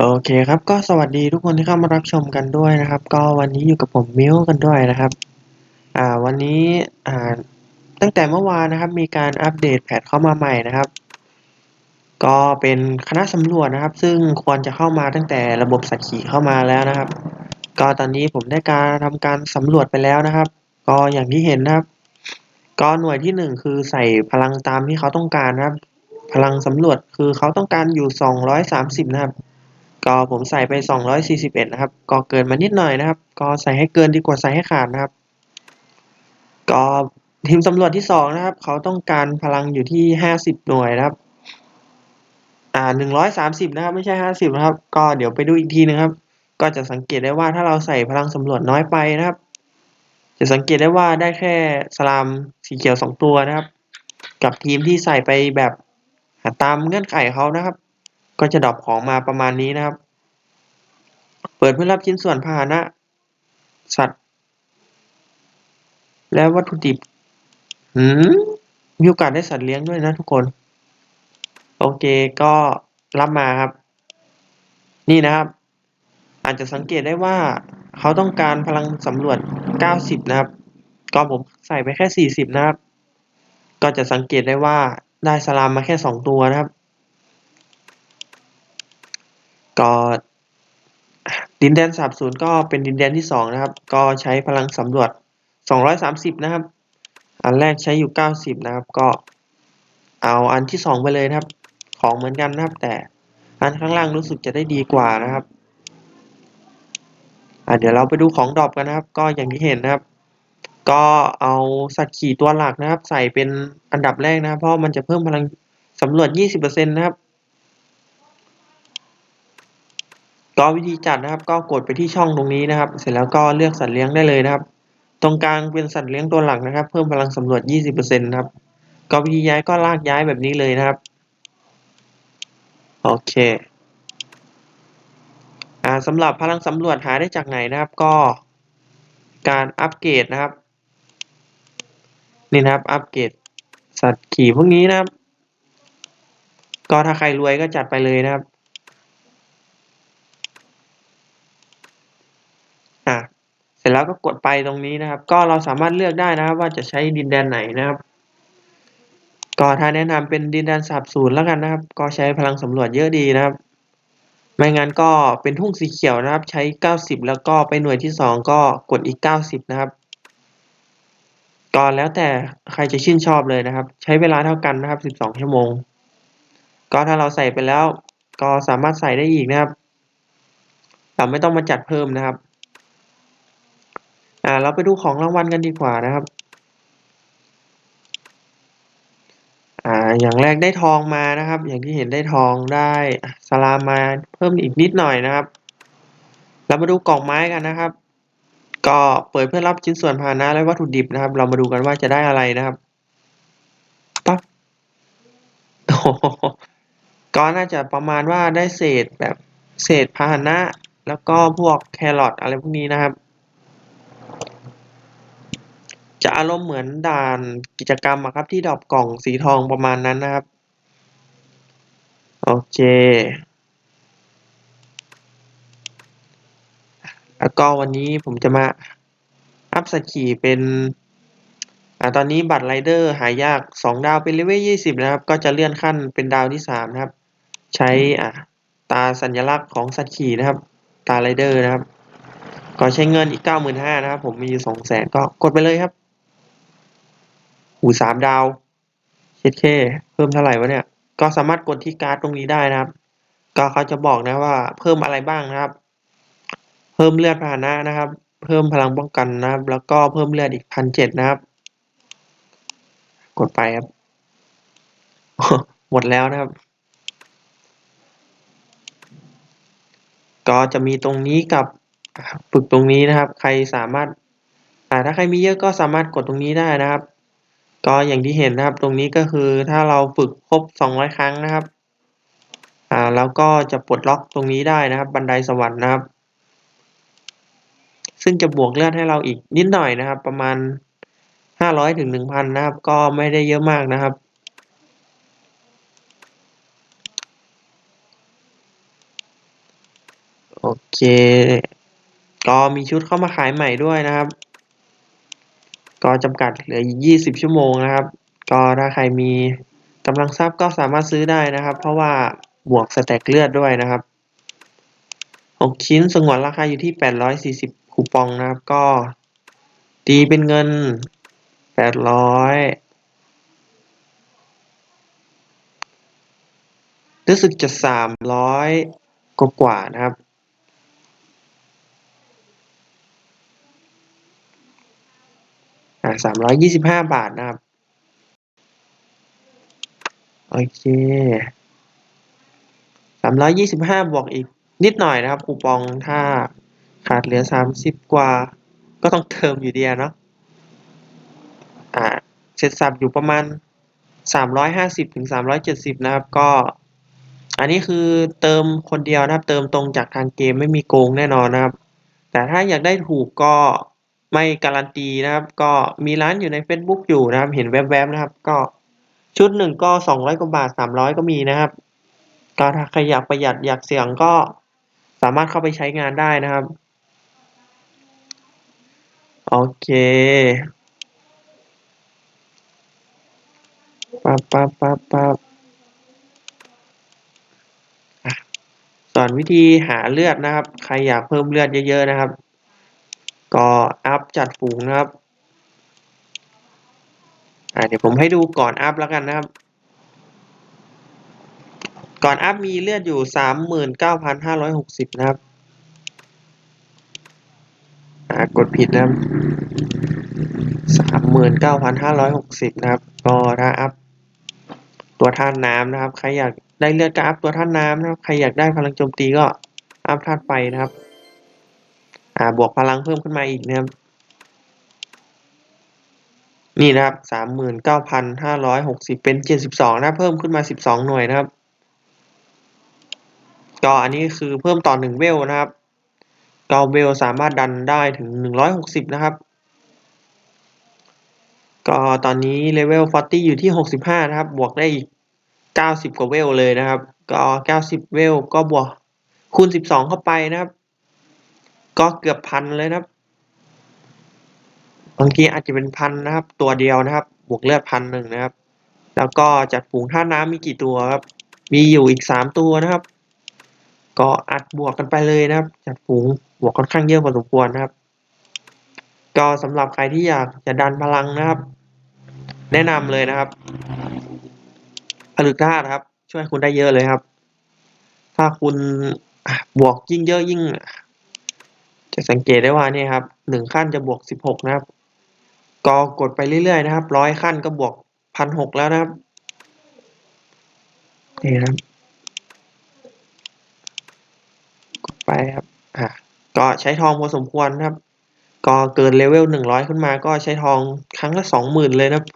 โอเคครับก็สวัสดีทุกคนที่เข้ามารับชมกันด้วยนะครับ ก็วันนี้อยู่กับผมมิ้วกันด้วยนะครับอ่าวันนี้อ่าตั้งแต่เมื่อวานนะครับ มีการอัปเดตแพทเข้ามาใหม่นะครับ ก็เป็นคณะสำรวจนะครับ ซึ่งควรจะเข้ามาตั้งแต่ระบบสักขีเข้ามาแล้วนะครับ ก็ตอนนี้ผมได้การทำการสำรวจไปแล้วนะครับ ก็อย่างที่เห็นนะครับ ก็หน่วยที่หนึ่งคือใส่พลังตามที่เขาต้องการนะครับ พลังสำรวจคือเขาต้องการอยู่สองร้อยสามสิบนะครับ ก็ผมใส่ไปสองร้อยสี่สิบเอ็ดนะครับ ก็เกินมานิดหน่อยนะครับ ก็ใส่ให้เกินดีกว่าใส่ให้ขาดนะครับ ก็ทีมสำรวจที่สองนะครับ เขาต้องการพลังอยู่ที่ห้าสิบหน่วยนะครับ อ่าหนึ่งร้อยสามสิบนะครับ ไม่ใช่ห้าสิบนะครับ ก็เดี๋ยวไปดูอีกทีนึงครับ ก็จะสังเกตได้ว่าถ้าเราใส่พลังสำรวจน้อยไปนะครับ จะสังเกตได้ว่าได้แค่สลามสีเขียวสองตัวนะครับ กับทีมที่ใส่ไปแบบตามเงื่อนไขเขานะครับ ก็จะดรอปของมาประมาณนี้นะครับ เปิดเพื่อรับชิ้นส่วนพาหนะ สัตว์ และวัตถุดิบหืมมีโอกาสได้สัตว์เลี้ยงด้วยนะทุกคน โอเคก็รับมาครับ นี่นะครับ อาจจะสังเกตได้ว่าเขาต้องการพลังสำรวจ 90 นะครับ ก็ผมใส่ไปแค่ 40 นะครับ ก็จะสังเกตได้ว่าได้สลามมาแค่ 2 ตัวนะครับ ก็ ดินแดนสาบสูญก็เป็นดินแดนที่2นะครับ ก็ใช้พลังสำรวจ230นะครับ อันแรกใช้อยู่90นะครับ ก็เอาอันที่2ไปเลยนะครับ ของเหมือนกันนะครับ แต่อันข้างล่างรู้สึกจะได้ดีกว่านะครับอะเดี๋ยวเราไปดูของดรอปกันนะครับ ก็อย่างที่เห็นนะครับ ก็เอาสัตว์ขี่ตัวหลักนะครับ ใส่เป็นอันดับแรกนะครับ เพราะมันจะเพิ่มพลังสำรวจ 20%นะครับ ก็วิธีจัดนะครับ ก็กดไปที่ช่องตรงนี้นะครับ เสร็จแล้วก็เลือกสัตว์เลี้ยงได้เลยนะครับ ตรงกลางเป็นสัตว์เลี้ยงตัวหลักนะครับ เพิ่มพลังสำรวจ 20%นะครับ ก็วิธีย้ายก็ลากย้ายแบบนี้เลยนะครับ โอเคอ่าสำหรับพลังสำรวจหาได้จากไหนนะครับ ก็การอัปเกรดนะครับ นี่นะครับ อัปเกรดสัตว์ขี่พวกนี้นะครับ ก็ถ้าใครรวยก็จัดไปเลยนะครับ อะเส ร็จแล้วก็กดไปตรงนี้นะครับ ก็เราสามารถเลือกได้นะครับ ว่าจะใช้ดินแดนไหนนะครับ ก็ถ้าแนะนำเป็นดินแดนสาบสูญแล้วกันนะครับ ก็ใช้พลังสำรวจเยอะดีนะครับ ไม่งั้นก็เป็นทุ่งสีเขียวนะครับ ใช้ 90 แล้วก็ไปหน่วยที่ 2 ก็กดอีก 90 นะครับก็แล้วแต่ใครจะชื่นชอบเลยนะครับ ใช้เวลาเท่ากันนะครับ 12 ชั่วโมง ก็ถ้าเราใส่ไปแล้ว ก็สามารถใส่ได้อีกนะครับ เราไม่ต้องมาจัดเพิ่มนะครับ อ่าเราไปดูของรางวัลกันดีกว่านะครับอ่าอย่างแรกได้ทองมานะครับ อย่างที่เห็นได้ทองได้สลามมาเพิ่มอีกนิดหน่อยนะครับ เรามาดูกล่องไม้กันนะครับ ก็เปิดเพื่อรับชิ้นส่วนพาหนะและวัตถุดิบนะครับ เรามาดูกันว่าจะได้อะไรนะครับปั๊บก็น่าจะประมาณว่าได้เศษแบบเศษพาหนะ แล้วก็พวกแครอทอะไรพวกนี้นะครับ จะอารมณ์เหมือนด่านกิจกรรมครับที่ดรอปกล่องสีทองประมาณนั้นนะครับ โอเค แล้วก็วันนี้ผมจะมาอัพสกีเป็นอ่าตอนนี้บัตรไรเดอร์หายากสองดาวเป็นเลเวลยี่สิบนะครับ ก็จะเลื่อนขั้นเป็นดาวที่สามนะครับ ใช้อ่าตาสัญลักษณ์ของสัตว์ขี่นะครับ ตาไรเดอร์นะครับ ก็ใช้เงินอีกเก้าหมื่นห้านะครับ ผมมีอยู่สองแสนก็กดไปเลยครับ หูสามดาวเช็ดเคเพิ่มเท่าไหร่วะเนี่ย ก็สามารถกดที่การ์ดตรงนี้ได้นะครับ ก็เขาจะบอกนะว่าเพิ่มอะไรบ้างนะครับ เพิ่มเลือดพาหนะนะครับ เพิ่มพลังป้องกันนะครับ แล้วก็เพิ่มเลือดอีกพันเจ็ดนะครับ กดไปครับ หมดแล้วนะครับ ก็จะมีตรงนี้กับฝึกตรงนี้นะครับ ใครสามารถถ้าใครมีเยอะก็สามารถกดตรงนี้ได้นะครับ ก็อย่างที่เห็นนะครับ ตรงนี้ก็คือถ้าเราฝึกครบสองร้อยครั้งนะครับ อ่าแล้วก็จะปลดล็อกตรงนี้ได้นะครับ บันไดสวรรค์นะครับ ซึ่งจะบวกเลือดให้เราอีกนิดหน่อยนะครับ ประมาณห้าร้อยถึงหนึ่งพันนะครับ ก็ไม่ได้เยอะมากนะครับโอเค ก็มีชุดเข้ามาขายใหม่ด้วยนะครับ ก็จำกัดเหลือยี่สิบชั่วโมงนะครับ ก็ถ้าใครมีกำลังทรัพย์ก็สามารถซื้อได้นะครับ เพราะว่าบวกสแต็กเลือดด้วยนะครับหกชิ้นสงวนราคาอยู่ที่แปดร้อยสี่สิบคูปองนะครับ ก็ตีเป็นเงินแปดร้อยรู้สึกจะสามร้อยกว่าๆนะครับ อ่าสามร้อยยี่สิบห้าบาทนะครับ โอเคสามร้อยยี่สิบห้าบวกอีกนิดหน่อยนะครับคูปองถ้าขาดเหลือสามสิบกว่า ก็ต้องเติมอยู่ดีเนาะอ่าเสร็จสับอยู่ประมาณสามร้อยห้าสิบถึงสามร้อยเจ็ดสิบนะครับ ก็ อันนี้คือเติมคนเดียวนะครับ เติมตรงจากทางเกมไม่มีโกงแน่นอนนะครับ แต่ถ้าอยากได้ถูกก็ ไม่การันตีนะครับ ก็มีร้านอยู่ใน Facebook อยู่นะครับ เห็นแวบๆนะครับ ก็ชุดหนึ่งก็สองร้อยกว่าบาทสามร้อยก็มีนะครับก็ถ้าใครอยากประหยัดอยากเสี่ยงก็สามารถเข้าไปใช้งานได้นะครับ โอเคปั๊บปั๊บปั๊บปั๊บอะสอนวิธีหาเลือดนะครับ ใครอยากเพิ่มเลือดเยอะๆนะครับ ก็อัพจัดฝูงนะครับอ่าเดี๋ยวผมให้ดูก่อนอัพแล้วกันนะครับ ก่อนอัพมีเลือดอยู่สามหมื่นเก้าพันห้าร้อยหกสิบนะครับอ่ากดผิดนะครับสามหมื่นเก้าพันห้าร้อยหกสิบนะครับ ก็ถ้าอัพตัวท่านน้ำนะครับ ใครอยากได้เลือดก็อัพตัวท่านน้ำนะครับ ใครอยากได้พลังโจมตีก็อัพธาตุไฟนะครับ อ่าบวกพลังเพิ่มขึ้นมาอีกนะครับ นี่นะครับสามหมื่นเก้าพันห้าร้อยหกสิบเป็นเจ็ดสิบสองนะเพิ่มขึ้นมาสิบสองหน่วยนะครับก็อันนี้คือเพิ่มต่อหนึ่งเวลนะครับก็เวลสามารถดันได้ถึงหนึ่งร้อยหกสิบนะครับ ก็ตอนนี้เลเวล 40 อยู่ที่หกสิบห้านะครับ บวกได้อีกเก้าสิบกว่าเวลเลยนะครับ ก็เก้าสิบเวลก็บวกคูณสิบสองเข้าไปนะครับ ก็เกือบพันเลยนะครับบางทีอาจจะเป็นพันนะครับ ตัวเดียวนะครับ บวกเลือดพันหนึ่งนะครับ แล้วก็จัดฝูงท่าน้ำมีกี่ตัวครับ มีอยู่อีกสามตัวนะครับ ก็อัดบวกกันไปเลยนะครับ จัดฝูงบวกค่อนข้างเยอะพอสมควรนะครับ ก็สำหรับใครที่อยากจะดันพลังนะครับ แนะนำเลยนะครับผลึกธาตุครับ ช่วยคุณได้เยอะเลยครับ ถ้าคุณบวกยิ่งเยอะยิ่ง จะสังเกตได้ว่านี่ครับหนึ่งขั้นจะบวกสิบหกนะครับก็กดไปเรื่อยๆนะครับร้อยขั้นก็บวกพันหกแล้วนะครับนี่นะครับกดไปครับอ่าก็ใช้ทองพอสมควรนะครับก็เกินเลเวลหนึ่งร้อยขึ้นมาก็ใช้ทองครั้งละสองหมื่นเลยนะครับ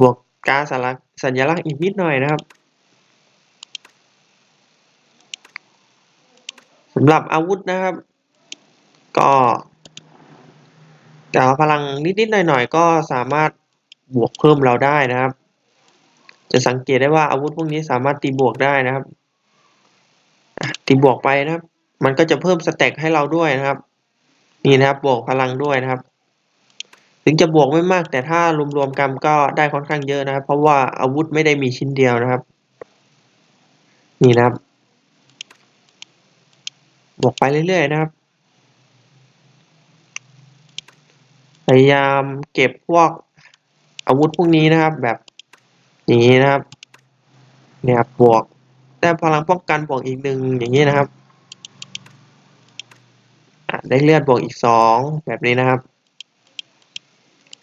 บวกการสลักสัญลักษณ์อีกนิดหน่อยนะครับำหรับอาวุธนะครับ ก็แต่พลังนิดๆหน่อยๆ ก็สามารถบวกเพิ่มเราได้นะครับ จะสังเกตได้ว่าอาวุธพวกนี้สามารถตีบวกได้นะครับตีบวกไปนะครับ มันก็จะเพิ่มสเต็กให้เราด้วยนะครับ นี่นะครับบวกพลังด้วยนะครับ ถึงจะบวกไม่มาก แต่ถ้ารวมๆกันก็ได้ค่อนข้างเยอะนะครับ เพราะว่าอาวุธไม่ได้มีชิ้นเดียวนะครับ นี่นะครับ บวกไปเรื่อยๆนะครับ พยายามเก็บพวกอาวุธพวกนี้นะครับ แบบอย่างนี้นะครับ เนี่ยบวกได้พลังป้องกันบวกอีกหนึ่งอย่างนี้นะครับได้เลือดบวกอีกสองแบบนี้นะครับ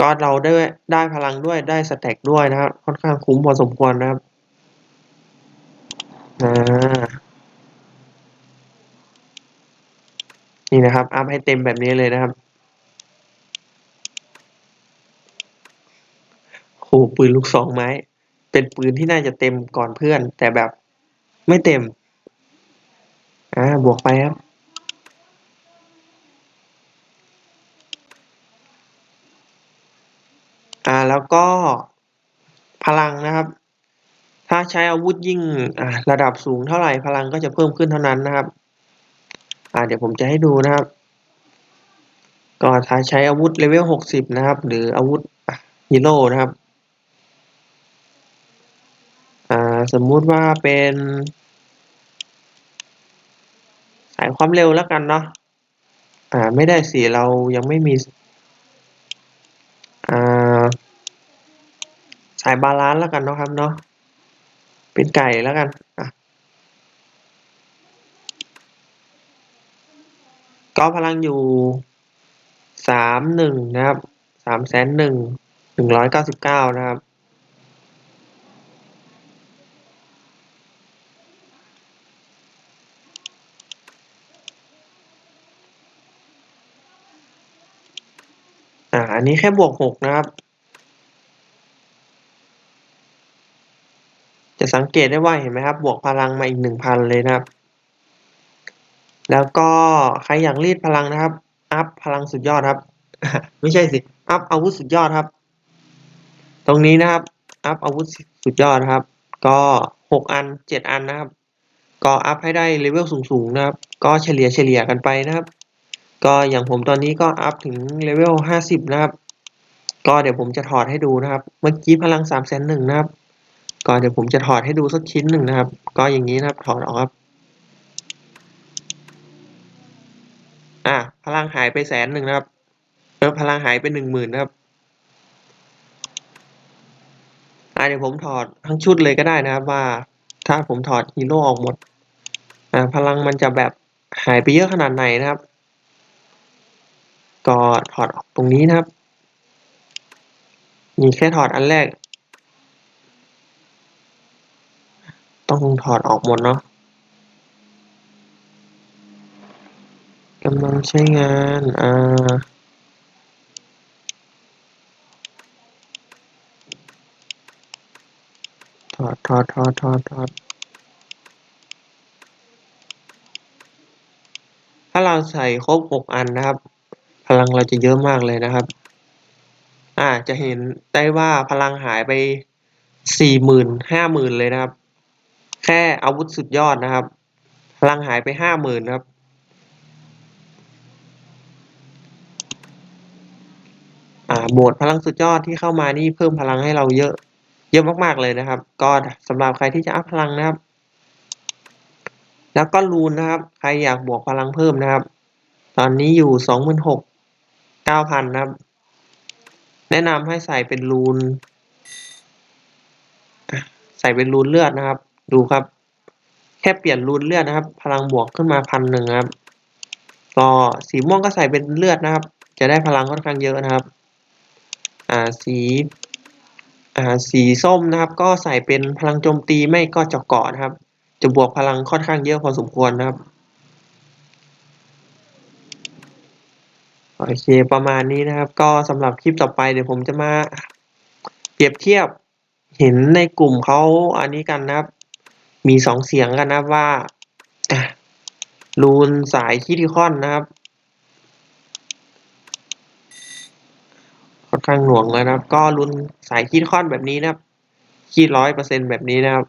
ก็เราได้ได้พลังด้วยได้สแต็กด้วยนะครับ ค่อนข้างคุ้มพอสมควรนะครับอ่า นี่นะครับ อัพให้เต็มแบบนี้เลยนะครับโหปืนลูกสองไม้ เป็นปืนที่น่าจะเต็มก่อนเพื่อน แต่แบบไม่เต็ม อ่า บวกไปครับ อ่า แล้วก็พลังนะครับ ถ้าใช้อาวุธยิ่งระดับสูงเท่าไหร่พลังก็จะเพิ่มขึ้นเท่านั้นนะครับ อ่าเดี๋ยวผมจะให้ดูนะครับ ก็ถ้าใช้อาวุธเลเวลหกสิบนะครับ หรืออาวุธฮีโร่นะครับ อ่าสมมุติว่าเป็น สายความเร็วแล้วกันเนาะ อ่าไม่ได้สิเรายังไม่มี อ่า สายบาลานซ์แล้วกันเนาะครับเนาะ เป็นไก่แล้วกัน อะ ก็พลังอยู่สามหนึ่งนะครับสามแสนหนึ่งหนึ่งร้อยเก้าสิบเก้านะครับอ่าอันนี้แค่บวกหกนะครับ จะสังเกตได้ว่าเห็นไหมครับ บวกพลังมาอีกหนึ่งพันเลยนะครับ แล้วก็ใครอยากรีดพลังนะครับ อัพพลังสุดยอดครับ ไม่ใช่สิ อัพอาวุธสุดยอดครับ ตรงนี้นะครับ อัพอาวุธสุดยอดนะครับ ก็หกอันเจ็ดอันนะครับ ก็อัพให้ได้เลเวลสูงๆนะครับ ก็เฉลี่ยเฉลี่ยกันไปนะครับ ก็อย่างผมตอนนี้ก็อัพถึงเลเวลห้าสิบนะครับ ก็เดี๋ยวผมจะถอดให้ดูนะครับ เมื่อกี้พลังสามแสนหนึ่งนะครับ ก็เดี๋ยวผมจะถอดให้ดูสักชิ้นหนึ่งนะครับ ก็อย่างนี้นะครับ ถอดออกครับ อะพ ลังหายไปแสนหนึ่งนะครับเออพลังหายไปหนึ่งหมื่นนะครับอะเดี๋ยวผมถอดทั้งชุดเลยก็ได้นะครับว่า ถ้าผมถอดฮีโร่ออกหมดอ่าพลังมันจะแบบหายไปเยอะขนาดไหนนะครับ ก็ถอดออกตรงนี้นะครับ มีแค่ถอดอันแรก ต้องถอดออกหมดเนาะำลังใช้งาน อ่า ถอดถอดถอดถอดถอดถ้าเราใส่ครบหกอันนะครับ พลังเราจะเยอะมากเลยนะครับ อ่า จะเห็นได้ว่าพลังหายไปสี่หมื่นห้าหมื่นเลยนะครับ แค่อาวุธสุดยอดนะครับ พลังหายไปห้าหมื่นครับ อ่า โหมดพลังสุดยอดที่เข้ามานี่เพิ่มพลังให้เราเยอะ เยอะมากๆเลยนะครับ ก็สำหรับใครที่จะอัพพลังนะครับ แล้วก็รูนนะครับ ใครอยากบวกพลังเพิ่มนะครับ ตอนนี้อยู่สองหมื่นหกเก้าพันนะครับ แนะนำให้ใส่เป็นรูน ใส่เป็นรูนเลือดนะครับ ดูครับ แค่เปลี่ยนรูนเลือดนะครับ พลังบวกขึ้นมาพันหนึ่งครับ ก็สีม่วงก็ใส่เป็นเลือดนะครับ จะได้พลังค่อนข้างเยอะนะครับ อ่าสีอ่าสีส้มนะครับ ก็ใส่เป็นพลังโจมตีไม่ก็เจาะเกาะนะครับ จะบวกพลังค่อนข้างเยอะพอสมควรนะครับโอเคประมาณนี้นะครับ ก็สำหรับคลิปต่อไปเดี๋ยวผมจะมาเปรียบเทียบเห็นในกลุ่มเขาอันนี้กันนะครับ มีสองเสียงกันนะว่ารูนสายคิติคอนนะครับ ค่อน ข้างหน่วงเลยนะครับ ก็รูนสายคิติคอนแบบนี้นะครับคีดร้อยเปอร์เซ็นแบบนี้นะครับ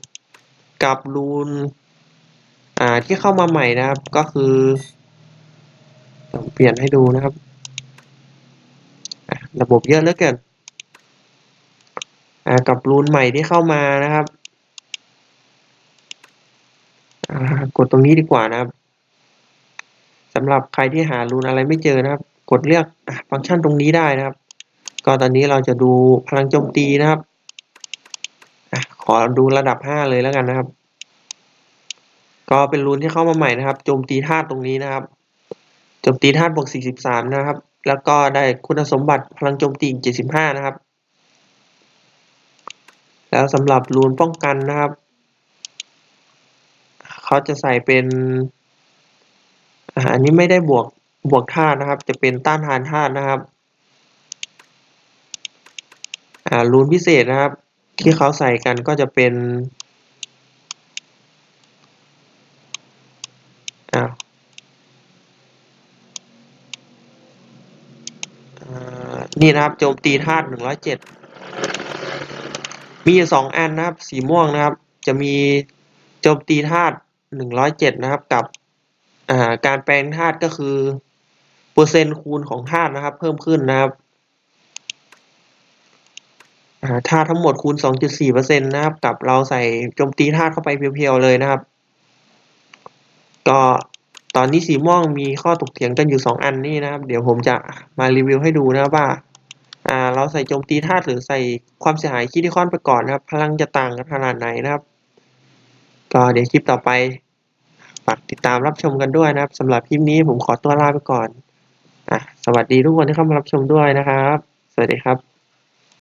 กับรูนอ่าที่เข้ามาใหม่นะครับ ก็คือเปลี่ยนให้ดูนะครับ ระบบเยอะเหลือเกินอ่ากับรูนใหม่ที่เข้ามานะครับกดตรงนี้ดีกว่านะครับสำหรับใครที่หารูนอะไรไม่เจอนะครับ กดเลือกฟังก์ชันตรงนี้ได้นะครับ ก็ตอนนี้เราจะดูพลังโจมตีนะครับอขอดูระดับห้าเลยแล้วกันนะครับ ก็เป็นรูนที่เข้ามาใหม่นะครับ โจมตีธาตุตรงนี้นะครับ โจมตีธาตุบวก 43 นะครับ แล้วก็ได้คุณสมบัติพลังโจมตีอีก75 นะครับ แล้วสำหรับรูนป้องกันนะครับ เขาจะใส่เป็นอันนี้ไม่ได้บวกบวกธาตุนะครับ จะเป็นต้านทานธาตุนะครับ อ่ารูนพิเศษนะครับ ที่เขาใส่กันก็จะเป็นอ่าอ่านี่นะครับโจมตีธาตุหนึ่งร้อยเจ็ดมีสองอันนะครับ สีม่วงนะครับ จะมีโจมตีธาตุหนึ่งร้อยเจ็ดนะครับกับอ่าการแปลงธาตุก็คือ เปอร์เซ็นต์คูณของธาตุนะครับ เพิ่มขึ้นนะครับ ธาตุทั้งหมดคูณ 2.4%นะครับ กับเราใส่โจมตีธาตุเข้าไปเพียวๆเลยนะครับ ก็ตอนนี้สีม่วงมีข้อถกเถียงกันอยู่สองอันนี้นะครับ เดี๋ยวผมจะมารีวิวให้ดูนะว่าอ่า เราใส่โจมตีธาตุหรือใส่ความเสียหายคิดที่ค่อนไปก่อนนะครับ พลังจะต่างกันขนาดไหนนะครับ ก็เดี๋ยวคลิปต่อไปฝากติดตามรับชมกันด้วยนะครับสำหรับคลิปนี้ผมขอตัวลาไปก่อนอะสวัสดีทุกคนที่เข้ามารับชมด้วยนะครับ สวัสดีครับ